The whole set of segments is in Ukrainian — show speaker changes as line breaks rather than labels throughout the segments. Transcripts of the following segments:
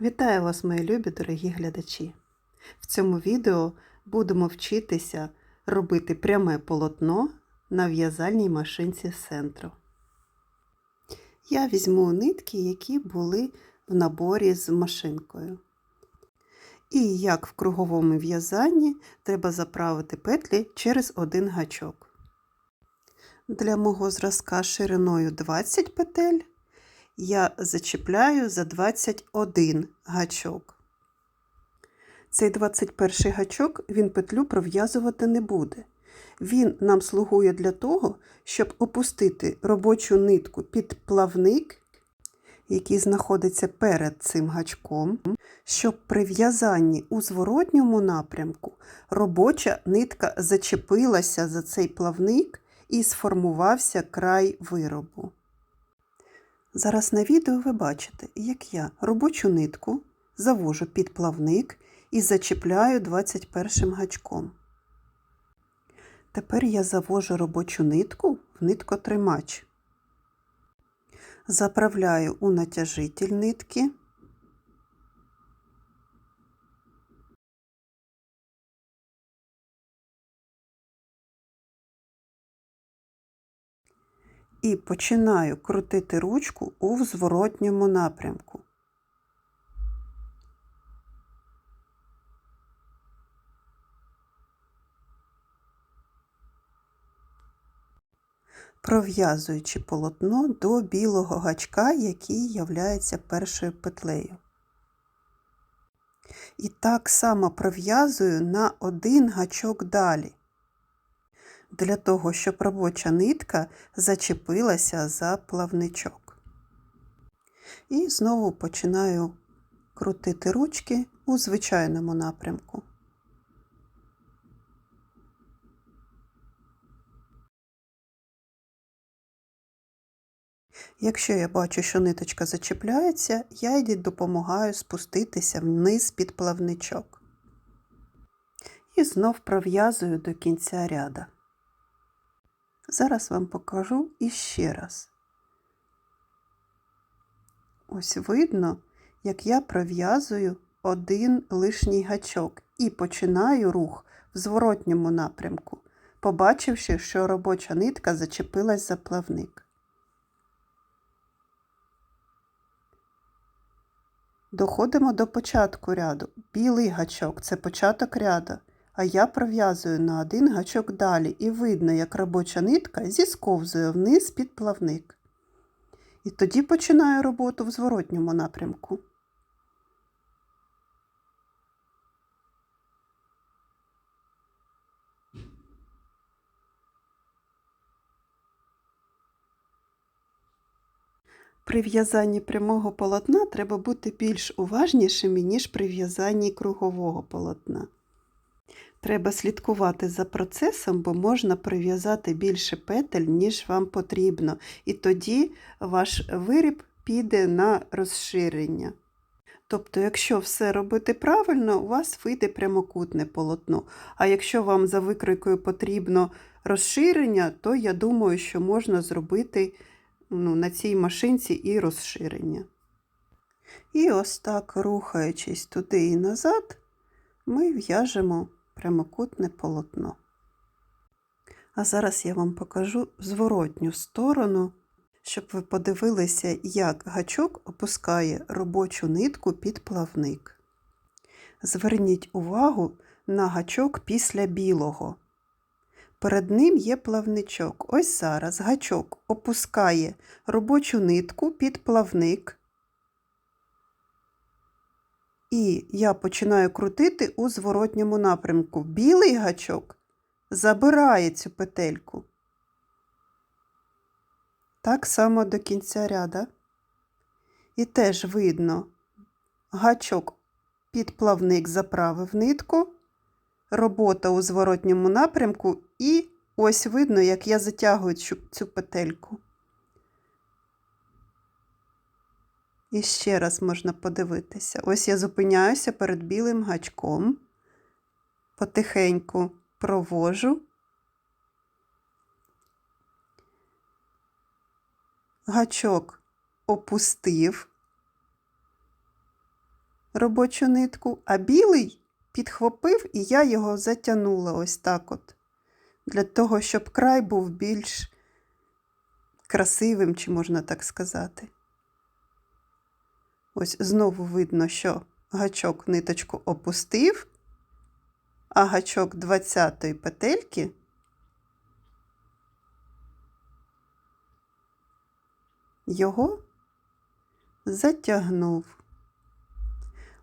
Вітаю вас, мої любі дорогі глядачі! В цьому відео будемо вчитися робити пряме полотно на в'язальній машинці Сентро. Я візьму нитки, які були в наборі з машинкою. І як в круговому в'язанні треба заправити петлі через один гачок. Для мого зразка шириною 20 петель я зачіпляю за 21 гачок. Цей 21 гачок він петлю пров'язувати не буде. Він нам слугує для того, щоб опустити робочу нитку під плавник, який знаходиться перед цим гачком, щоб при в'язанні у зворотньому напрямку робоча нитка зачепилася за цей плавник і сформувався край виробу. Зараз на відео ви бачите, як я робочу нитку завожу під плавник і зачіпляю 21 гачком. Тепер я завожу робочу нитку в ниткотримач. Заправляю у натяжитель нитки. І починаю крутити ручку у зворотньому напрямку. Пров'язуючи полотно до білого гачка, який являється першою петлею. І так само пров'язую на один гачок далі для того, щоб робоча нитка зачепилася за плавничок. І знову починаю крутити ручки у звичайному напрямку. Якщо я бачу, що ниточка зачіпляється, я їй допомагаю спуститися вниз під плавничок. І знов пров'язую до кінця ряда. Зараз вам покажу іще раз. Ось видно, як я пров'язую один лишній гачок і починаю рух в зворотньому напрямку, побачивши, що робоча нитка зачепилась за плавник. Доходимо до початку ряду. Білий гачок це початок ряду а я пров'язую на один гачок далі і видно, як робоча нитка зісковзує вниз під плавник. І тоді починаю роботу в зворотньому напрямку. При в'язанні прямого полотна треба бути більш уважнішими, ніж при в'язанні кругового полотна. Треба слідкувати за процесом, бо можна прив'язати більше петель, ніж вам потрібно, і тоді ваш виріб піде на розширення. Тобто, якщо все робити правильно, у вас вийде прямокутне полотно. А якщо вам за викройкою потрібно розширення, то я думаю, що можна зробити ну, на цій машинці і розширення. І ось так, рухаючись туди і назад, ми в'яжемо прямокутне полотно. А зараз я вам покажу зворотню сторону, щоб ви подивилися, як гачок опускає робочу нитку під плавник. Зверніть увагу на гачок після білого. Перед ним є плавничок. Ось зараз гачок опускає робочу нитку під плавник. І я починаю крутити у зворотньому напрямку. Білий гачок забирає цю петельку. Так само до кінця ряда. І теж видно, гачок під плавник заправив нитку, робота у зворотньому напрямку, і ось видно, як я затягую цю, петельку. І ще раз можна подивитися. Ось я зупиняюся перед білим гачком, потихеньку провожу, гачок опустив, робочу нитку, а білий підхопив і я його затягнула ось так от. Для того, щоб край був більш красивим, чи можна так сказати. Ось знову видно, що гачок ниточку опустив, а гачок 20-ї петельки його затягнув.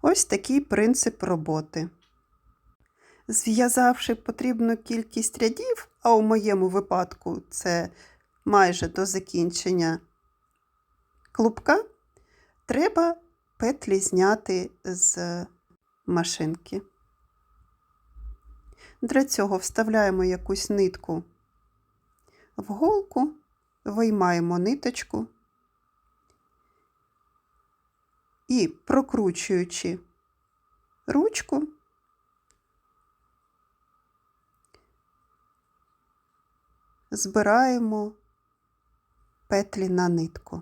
Ось такий принцип роботи. Зв'язавши потрібну кількість рядів, а у моєму випадку це майже до закінчення клубка, треба петлі зняти з машинки. Для цього вставляємо якусь нитку в голку, виймаємо ниточку і прокручуючи ручку, збираємо петлі на нитку.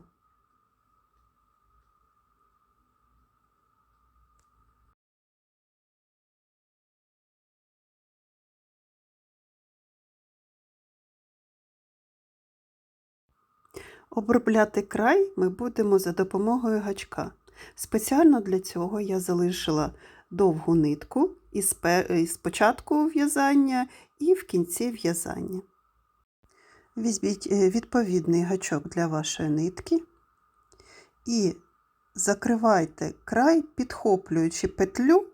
Обробляти край ми будемо за допомогою гачка. Спеціально для цього я залишила довгу нитку із початку в'язання і в кінці в'язання. Візьміть е, відповідний гачок для вашої нитки і закривайте край, підхоплюючи петлю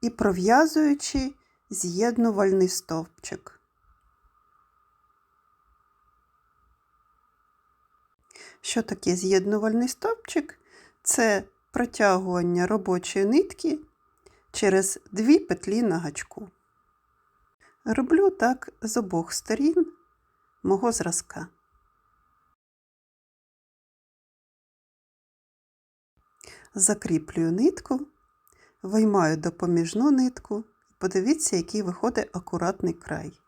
і пров'язуючи з'єднувальний стовпчик. Що таке з'єднувальний стовпчик? Це протягування робочої нитки через дві петлі на гачку. Роблю так з обох сторін мого зразка. Закріплюю нитку, виймаю допоміжну нитку. Подивіться, який виходить акуратний край.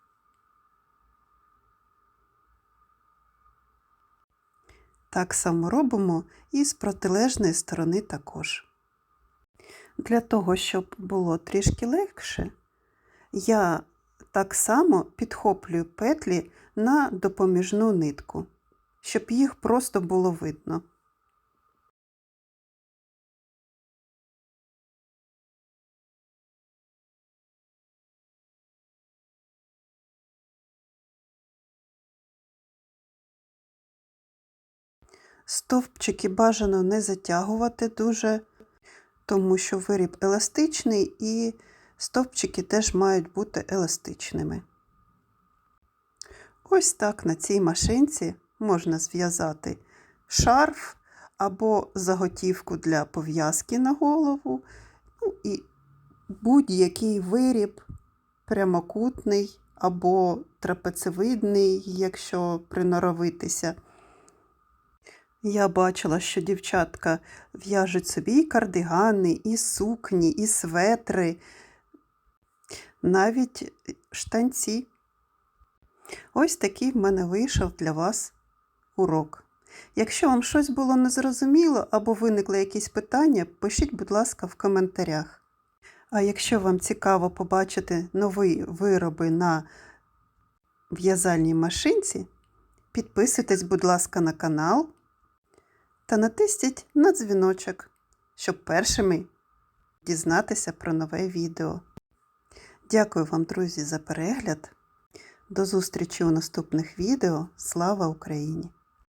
Так само робимо і з протилежної сторони також. Для того, щоб було трішки легше, я так само підхоплюю петлі на допоміжну нитку, щоб їх просто було видно. Стовпчики бажано не затягувати дуже, тому що виріб еластичний і стовпчики теж мають бути еластичними. Ось так на цій машинці можна зв'язати шарф або заготівку для пов'язки на голову, ну і будь-який виріб прямокутний або трапецевидний, якщо приноровитися. Я бачила, що дівчатка в'яжуть собі і кардигани, і сукні, і светри, навіть штанці. Ось такий в мене вийшов для вас урок. Якщо вам щось було незрозуміло або виникли якісь питання, пишіть, будь ласка, в коментарях. А якщо вам цікаво побачити нові вироби на в'язальній машинці, підписуйтесь, будь ласка, на канал та натисніть на дзвіночок, щоб першими дізнатися про нове відео. Дякую вам, друзі, за перегляд. До зустрічі у наступних відео. Слава Україні!